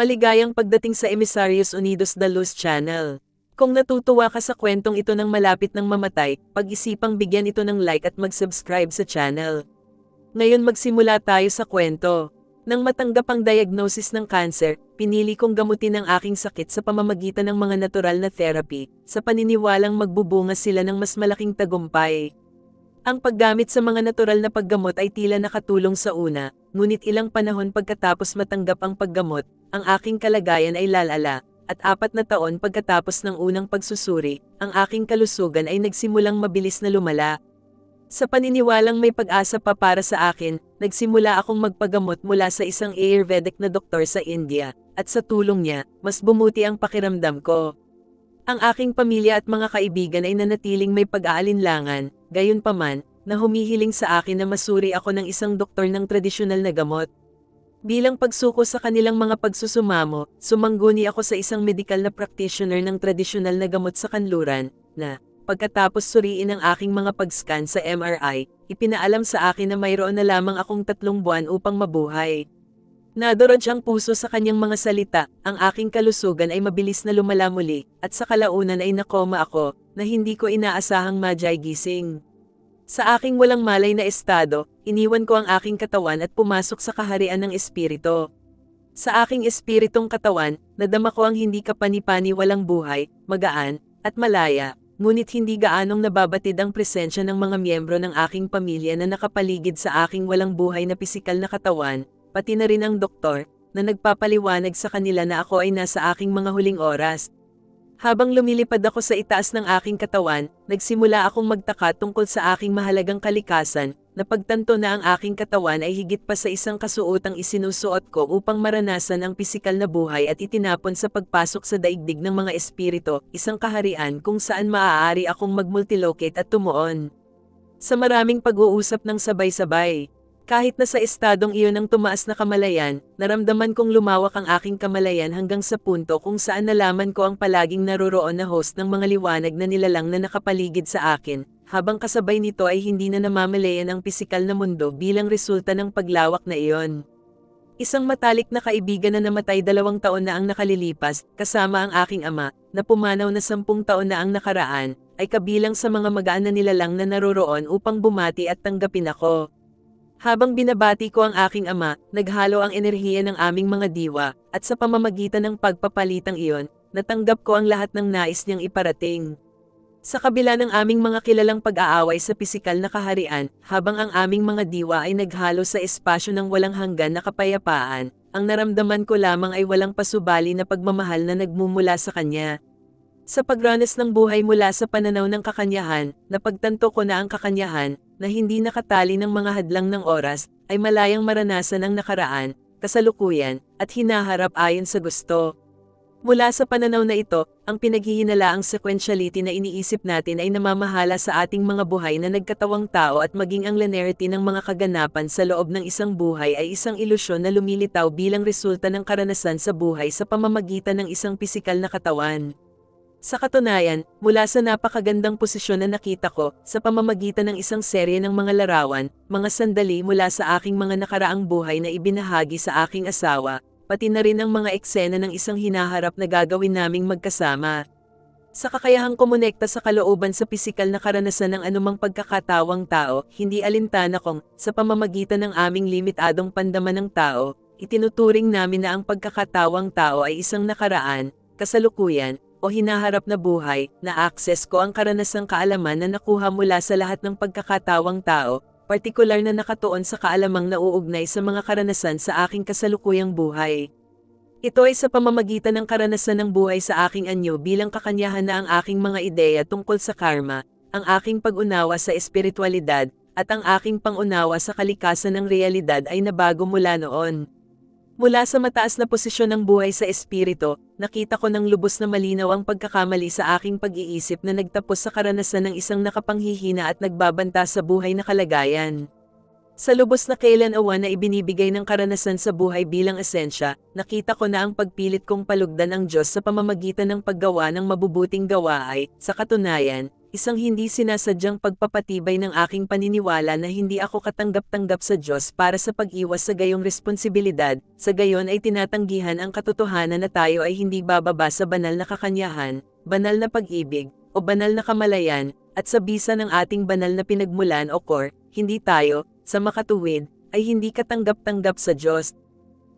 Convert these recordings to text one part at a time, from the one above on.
Maligayang pagdating sa Emisarios Unidos da Luz Channel. Kung natutuwa ka sa kwentong ito ng malapit ng mamatay, pag-isipang bigyan ito ng like at mag-subscribe sa channel. Ngayon magsimula tayo sa kwento. Nang matanggap ang diagnosis ng cancer, pinili kong gamutin ang aking sakit sa pamamagitan ng mga natural na therapy, sa paniniwalang magbubunga sila ng mas malaking tagumpay. Ang paggamit sa mga natural na paggamot ay tila nakatulong sa una, ngunit ilang panahon pagkatapos matanggap ang paggamot, ang aking kalagayan ay lalala, at apat na taon pagkatapos ng unang pagsusuri, ang aking kalusugan ay nagsimulang mabilis na lumala. Sa paniniwalang may pag-asa pa para sa akin, nagsimula akong magpagamot mula sa isang Ayurvedic na doktor sa India, at sa tulong niya, mas bumuti ang pakiramdam ko. Ang aking pamilya at mga kaibigan ay nanatiling may pag-aalinlangan, gayon paman, na humihiling sa akin na masuri ako ng isang doktor ng tradisyonal na gamot. Bilang pagsuko sa kanilang mga pagsusumamo, sumangguni ako sa isang medical na practitioner ng tradisyonal na gamot sa kanluran, na, pagkatapos suriin ang aking mga pag-scan sa MRI, ipinaalam sa akin na mayroon na lamang akong tatlong buwan upang mabuhay. Nadorog ang puso sa kanyang mga salita, ang aking kalusugan ay mabilis na lumala muli, at sa kalaunan ay nakoma ako, na hindi ko inaasahang majay gising. Sa aking walang malay na estado, iniwan ko ang aking katawan at pumasok sa kaharian ng espiritu. Sa aking espiritong katawan, nadama ko ang hindi kapani-pani walang buhay, magaan, at malaya, ngunit hindi gaanong nababatid ang presensya ng mga miyembro ng aking pamilya na nakapaligid sa aking walang buhay na pisikal na katawan, pati na rin ang doktor, na nagpapaliwanag sa kanila na ako ay nasa aking mga huling oras, habang lumilipad ako sa itaas ng aking katawan, nagsimula akong magtaka tungkol sa aking mahalagang kalikasan, na pagtanto na ang aking katawan ay higit pa sa isang kasuotang isinusuot ko upang maranasan ang pisikal na buhay at itinapon sa pagpasok sa daigdig ng mga espirito, isang kaharian kung saan maaari akong magmultilocate at tumuon. Sa maraming pag-uusap ng sabay-sabay, kahit na sa estadong iyon ng tumaas na kamalayan, naramdaman kong lumawak ang aking kamalayan hanggang sa punto kung saan nalaman ko ang palaging naroroon na host ng mga liwanag na nilalang na nakapaligid sa akin, habang kasabay nito ay hindi na namamalayan ang pisikal na mundo bilang resulta ng paglawak na iyon. Isang matalik na kaibigan na namatay dalawang taon na ang nakalilipas, kasama ang aking ama, na pumanaw na sampung taon na ang nakaraan, ay kabilang sa mga magaan na nilalang na naroroon upang bumati at tanggapin ako. Habang binabati ko ang aking ama, naghalo ang enerhiya ng aming mga diwa, at sa pamamagitan ng pagpapalitang iyon, natanggap ko ang lahat ng nais niyang iparating. Sa kabila ng aming mga kilalang pag-aaway sa pisikal na kaharian, habang ang aming mga diwa ay naghalo sa espasyo ng walang hanggan na kapayapaan, ang naramdaman ko lamang ay walang pasubali na pagmamahal na nagmumula sa kanya. Sa pagranas ng buhay mula sa pananaw ng kakanyahan, napagtanto ko na ang kakanyahan, na hindi nakatali ng mga hadlang ng oras, ay malayang maranasan ang nakaraan, kasalukuyan, at hinaharap ayon sa gusto. Mula sa pananaw na ito, ang pinaghihinalaang sequentiality na iniisip natin ay namamahala sa ating mga buhay na nagkatawang tao at maging ang linearity ng mga kaganapan sa loob ng isang buhay ay isang ilusyon na lumilitaw bilang resulta ng karanasan sa buhay sa pamamagitan ng isang pisikal na katawan. Sa katunayan, mula sa napakagandang posisyon na nakita ko, sa pamamagitan ng isang serye ng mga larawan, mga sandali mula sa aking mga nakaraang buhay na ibinahagi sa aking asawa, pati na rin ang mga eksena ng isang hinaharap na gagawin naming magkasama. Sa kakayahang kumonekta sa kalooban sa pisikal na karanasan ng anumang pagkakatawang tao, hindi alintana kong, sa pamamagitan ng aming limitadong pandaman ng tao, itinuturing namin na ang pagkakatawang tao ay isang nakaraan, kasalukuyan, o hinaharap na buhay, na access ko ang karanasang kaalaman na nakuha mula sa lahat ng pagkakatawang tao, partikular na nakatuon sa kaalamang nauugnay sa mga karanasan sa aking kasalukuyang buhay. Ito ay sa pamamagitan ng karanasan ng buhay sa aking anyo bilang kakanyahan na ang aking mga ideya tungkol sa karma, ang aking pag-unawa sa espiritualidad, at ang aking pangunawa sa kalikasan ng realidad ay nabago mula noon. Mula sa mataas na posisyon ng buhay sa espiritu, nakita ko ng lubos na malinaw ang pagkakamali sa aking pag-iisip na nagtapos sa karanasan ng isang nakapanghihina at nagbabanta sa buhay na kalagayan. Sa lubos na kailan awan na ibinibigay ng karanasan sa buhay bilang esensya, nakita ko na ang pagpilit kong palugdan ang Diyos sa pamamagitan ng paggawa ng mabubuting gawa ay, sa katunayan, isang hindi sinasadyang pagpapatibay ng aking paniniwala na hindi ako katanggap-tanggap sa Diyos para sa pag-iwas sa gayong responsibilidad, sa gayon ay tinatanggihan ang katotohanan na tayo ay hindi bababa sa banal na kakanyahan, banal na pag-ibig, o banal na kamalayan, at sa bisa ng ating banal na pinagmulan o core, hindi tayo, sa makatuwid, ay hindi katanggap-tanggap sa Diyos,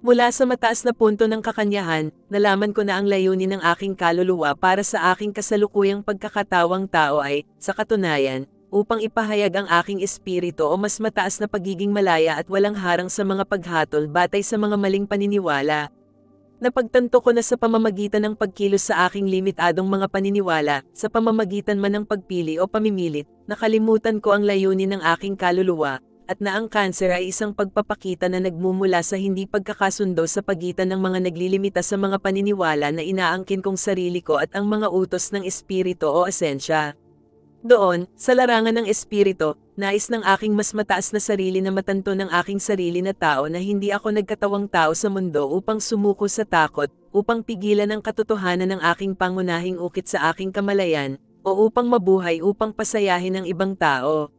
Mula sa mataas na punto ng kakanyahan, nalaman ko na ang layunin ng aking kaluluwa para sa aking kasalukuyang pagkakatawang tao ay, sa katunayan, upang ipahayag ang aking espiritu o mas mataas na pagiging malaya at walang harang sa mga paghatol batay sa mga maling paniniwala. Napagtanto ko na sa pamamagitan ng pagkilos sa aking limitadong mga paniniwala, sa pamamagitan man ng pagpili o pamimilit, nakalimutan ko ang layunin ng aking kaluluwa, at na ang cancer ay isang pagpapakita na nagmumula sa hindi pagkakasundo sa pagitan ng mga naglilimita sa mga paniniwala na inaangkin kong sarili ko at ang mga utos ng espiritu o asensya. Doon, sa larangan ng espiritu, nais ng aking mas mataas na sarili na matanto ng aking sarili na tao na hindi ako nagkatawang tao sa mundo upang sumuko sa takot, upang pigilan ang katotohanan ng aking pangunahing ukit sa aking kamalayan, o upang mabuhay upang pasayahin ang ibang tao.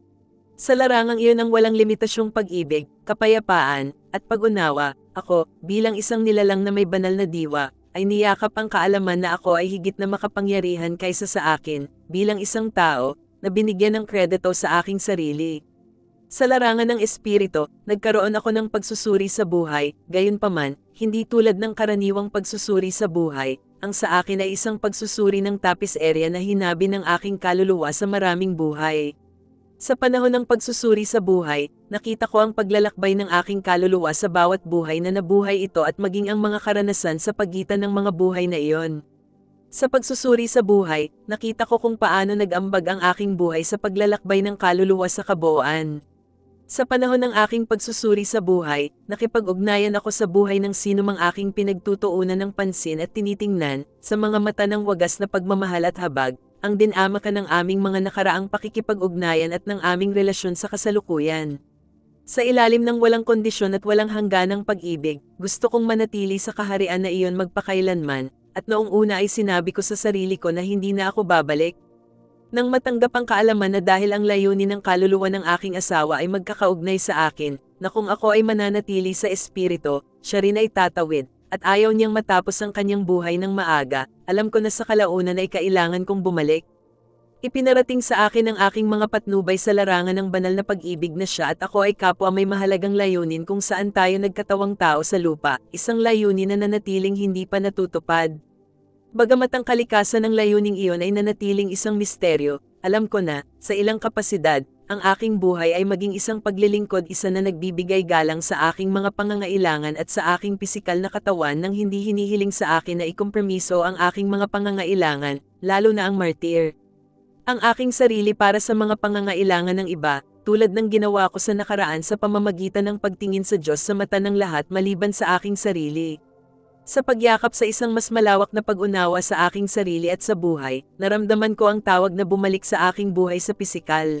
Sa larangang iyon ng walang limitasyong pag-ibig, kapayapaan, at pag-unawa, ako, bilang isang nilalang na may banal na diwa, ay niyakap ang kaalaman na ako ay higit na makapangyarihan kaysa sa akin, bilang isang tao, na binigyan ng kredito sa aking sarili. Sa larangan ng espiritu, nagkaroon ako ng pagsusuri sa buhay, gayunpaman, hindi tulad ng karaniwang pagsusuri sa buhay, ang sa akin ay isang pagsusuri ng tapis area na hinabi ng aking kaluluwa sa maraming buhay. Sa panahon ng pagsusuri sa buhay, nakita ko ang paglalakbay ng aking kaluluwa sa bawat buhay na nabuhay ito at maging ang mga karanasan sa pagitan ng mga buhay na iyon. Sa pagsusuri sa buhay, nakita ko kung paano nag-ambag ang aking buhay sa paglalakbay ng kaluluwa sa kabuuan. Sa panahon ng aking pagsusuri sa buhay, nakipag-ugnayan ako sa buhay ng sino mang aking pinagtutuunan ng pansin at tinitingnan, sa mga mata ng wagas na pagmamahal at habag, ang dinama ka ng aming mga nakaraang pakikipag-ugnayan at ng aming relasyon sa kasalukuyan. Sa ilalim ng walang kondisyon at walang hangganang pag-ibig, gusto kong manatili sa kaharian na iyon magpakailanman, at noong una ay sinabi ko sa sarili ko na hindi na ako babalik. Nang matanggap ang kaalaman na dahil ang layunin ng kaluluwa ng aking asawa ay magkakaugnay sa akin, na kung ako ay mananatili sa espiritu, siya rin ay tatawid, at ayaw niyang matapos ang kanyang buhay ng maaga, alam ko na sa kalaunan ay kailangan kong bumalik. Ipinarating sa akin ang aking mga patnubay sa larangan ng banal na pag-ibig na siya at ako ay kapwa may mahalagang layunin kung saan tayo nagkatawang tao sa lupa, isang layunin na nanatiling hindi pa natutupad. Bagamat ang kalikasan ng layuning iyon ay nanatiling isang misteryo, alam ko na, sa ilang kapasidad, ang aking buhay ay maging isang paglilingkod isa na nagbibigay galang sa aking mga pangangailangan at sa aking pisikal na katawan nang hindi hinihiling sa akin na ikompromiso ang aking mga pangangailangan, lalo na ang martir. Ang aking sarili para sa mga pangangailangan ng iba, tulad ng ginawa ko sa nakaraan sa pamamagitan ng pagtingin sa Diyos sa mata ng lahat maliban sa aking sarili. Sa pagyakap sa isang mas malawak na pag-unawa sa aking sarili at sa buhay, naramdaman ko ang tawag na bumalik sa aking buhay sa pisikal.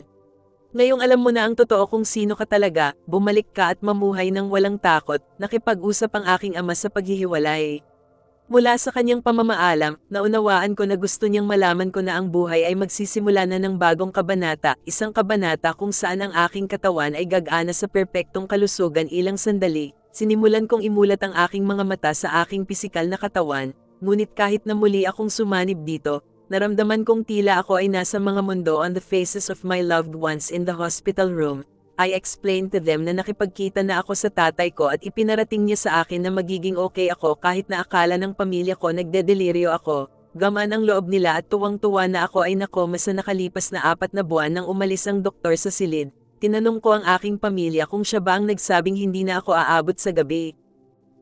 Ngayong alam mo na ang totoo kung sino ka talaga, bumalik ka at mamuhay ng walang takot, nakipag-usap ang aking ama sa paghihiwalay. Mula sa kanyang pamamaalam, naunawaan ko na gusto niyang malaman ko na ang buhay ay magsisimula na ng bagong kabanata, isang kabanata kung saan ang aking katawan ay gagana sa perpektong kalusugan ilang sandali. Sinimulan kong imulat ang aking mga mata sa aking pisikal na katawan, ngunit kahit na muli akong sumanib dito, Naramdaman kong tila ako ay nasa mga mundo on the faces of my loved ones in the hospital room. I explained to them na nakipagkita na ako sa tatay ko at ipinarating niya sa akin na magiging okay ako kahit na akala ng pamilya ko nagdedeliryo ako. Gaman ang loob nila at tuwang-tuwa na ako ay nakoma sa nakalipas na apat na buwan nang umalis ang doktor sa silid. Tinanong ko ang aking pamilya kung siya ba ang nagsabing hindi na ako aabot sa gabi.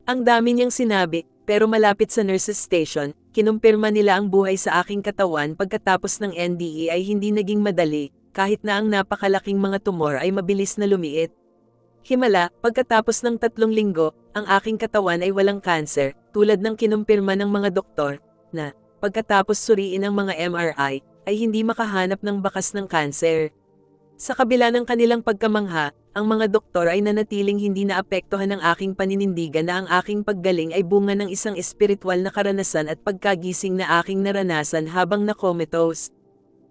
Ang dami niyang sinabi, pero malapit sa nurse's station, kinumpirma nila ang buhay sa aking katawan pagkatapos ng NDE ay hindi naging madali, kahit na ang napakalaking mga tumor ay mabilis na lumiit. Himala, pagkatapos ng tatlong linggo, ang aking katawan ay walang cancer, tulad ng kinumpirma ng mga doktor, na, pagkatapos suriin ang mga MRI, ay hindi makahanap ng bakas ng cancer. Sa kabila ng kanilang pagkamangha, ang mga doktor ay nanatiling hindi naapektuhan ng aking paninindigan na ang aking paggaling ay bunga ng isang espiritual na karanasan at pagkagising na aking naranasan habang na-comatose.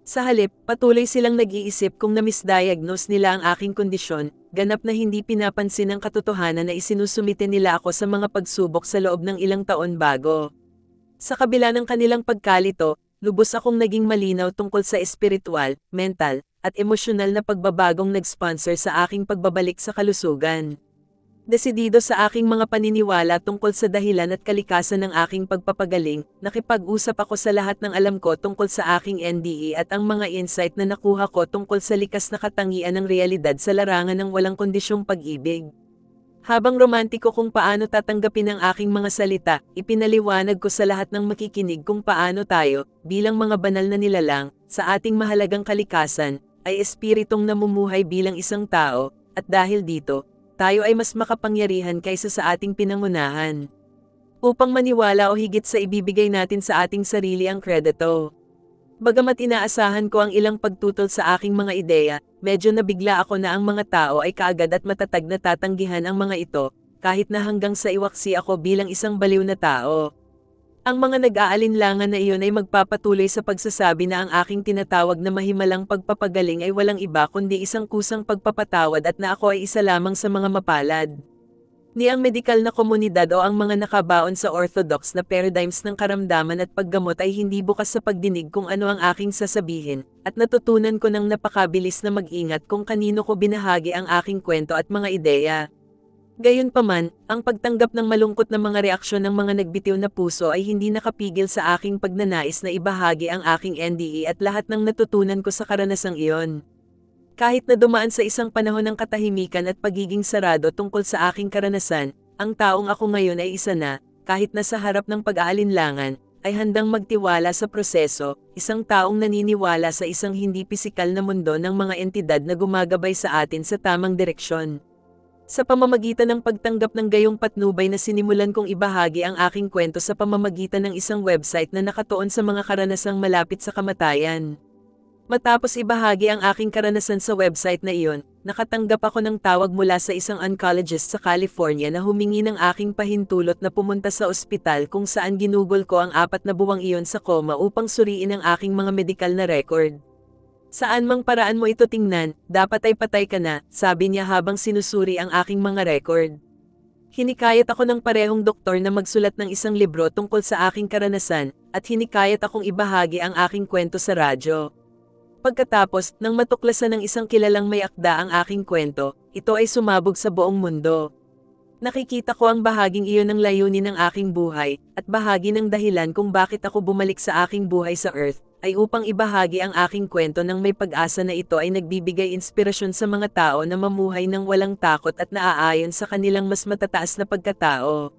Sa halip, patuloy silang nag-iisip kung na-misdiagnose nila ang aking kondisyon, ganap na hindi pinapansin ang katotohanan na isinusumite nila ako sa mga pagsubok sa loob ng ilang taon bago. Sa kabila ng kanilang pagkalito, lubos akong naging malinaw tungkol sa espiritual, mental, at emosyonal na pagbabagong nag-sponsor sa aking pagbabalik sa kalusugan. Desidido sa aking mga paniniwala tungkol sa dahilan at kalikasan ng aking pagpapagaling, nakipag-usap ako sa lahat ng alam ko tungkol sa aking NDE at ang mga insight na nakuha ko tungkol sa likas na katangian ng realidad sa larangan ng walang kondisyong pag-ibig. Habang romantiko kung paano tatanggapin ang aking mga salita, ipinaliwanag ko sa lahat ng makikinig kung paano tayo, bilang mga banal na nilalang, sa ating mahalagang kalikasan, ay espiritong namumuhay bilang isang tao, at dahil dito, tayo ay mas makapangyarihan kaysa sa ating pinangunahan. Upang maniwala o higit sa ibibigay natin sa ating sarili ang kredito. Bagamat inaasahan ko ang ilang pagtutol sa aking mga ideya, medyo nabigla ako na ang mga tao ay kaagad at matatag na tatanggihan ang mga ito, kahit na hanggang sa iwaksi ako bilang isang baliw na tao. Ang mga nag-aalinlangan na iyon ay magpapatuloy sa pagsasabi na ang aking tinatawag na mahimalang pagpapagaling ay walang iba kundi isang kusang pagpapatawad at na ako ay isa lamang sa mga mapalad. Ni ang medikal na komunidad o ang mga nakabaon sa orthodox na paradigms ng karamdaman at paggamot ay hindi bukas sa pagdinig kung ano ang aking sasabihin, at natutunan ko ng napakabilis na mag-ingat kung kanino ko binahagi ang aking kwento at mga ideya. Gayunpaman, ang pagtanggap ng malungkot na mga reaksyon ng mga nagbitiw na puso ay hindi nakapigil sa aking pagnanais na ibahagi ang aking NDE at lahat ng natutunan ko sa karanasang iyon. Kahit na dumaan sa isang panahon ng katahimikan at pagiging sarado tungkol sa aking karanasan, ang taong ako ngayon ay isa na, kahit na sa harap ng pag-aalinlangan, ay handang magtiwala sa proseso, isang taong naniniwala sa isang hindi pisikal na mundo ng mga entidad na gumagabay sa atin sa tamang direksyon. Sa pamamagitan ng pagtanggap ng gayong patnubay na sinimulan kong ibahagi ang aking kwento sa pamamagitan ng isang website na nakatuon sa mga karanasang malapit sa kamatayan. Matapos ibahagi ang aking karanasan sa website na iyon, nakatanggap ako ng tawag mula sa isang oncologist sa California na humingi ng aking pahintulot na pumunta sa ospital kung saan ginugol ko ang apat na buwang iyon sa coma upang suriin ang aking mga medikal na record. Saan mang paraan mo ito tingnan, dapat ay patay ka na, sabi niya habang sinusuri ang aking mga record. Hinikayat ako ng parehong doktor na magsulat ng isang libro tungkol sa aking karanasan, at hinikayat akong ibahagi ang aking kwento sa radyo. Pagkatapos, nang matuklasan ng isang kilalang may akda ang aking kwento, ito ay sumabog sa buong mundo. Nakikita ko ang bahaging iyon ng layunin ng aking buhay, at bahagi ng dahilan kung bakit ako bumalik sa aking buhay sa Earth, ay upang ibahagi ang aking kwento ng may pag-asa na ito ay nagbibigay inspirasyon sa mga tao na mamuhay ng walang takot at naaayon sa kanilang mas matataas na pagkatao.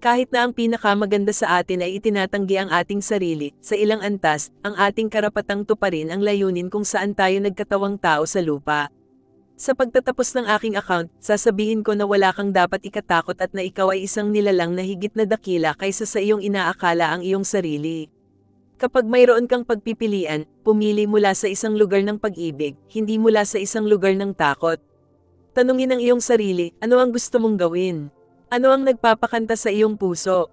Kahit na ang pinakamaganda sa atin ay itinatanggi ang ating sarili, sa ilang antas, ang ating karapatang tuparin ang layunin kung saan tayo nagkatawang tao sa lupa. Sa pagtatapos ng aking account, sasabihin ko na wala kang dapat ikatakot at na ikaw ay isang nilalang na higit na dakila kaysa sa iyong inaakala ang iyong sarili. Kapag mayroon kang pagpipilian, pumili mula sa isang lugar ng pag-ibig, hindi mula sa isang lugar ng takot. Tanungin ang iyong sarili, ano ang gusto mong gawin? Ano ang nagpapakanta sa iyong puso?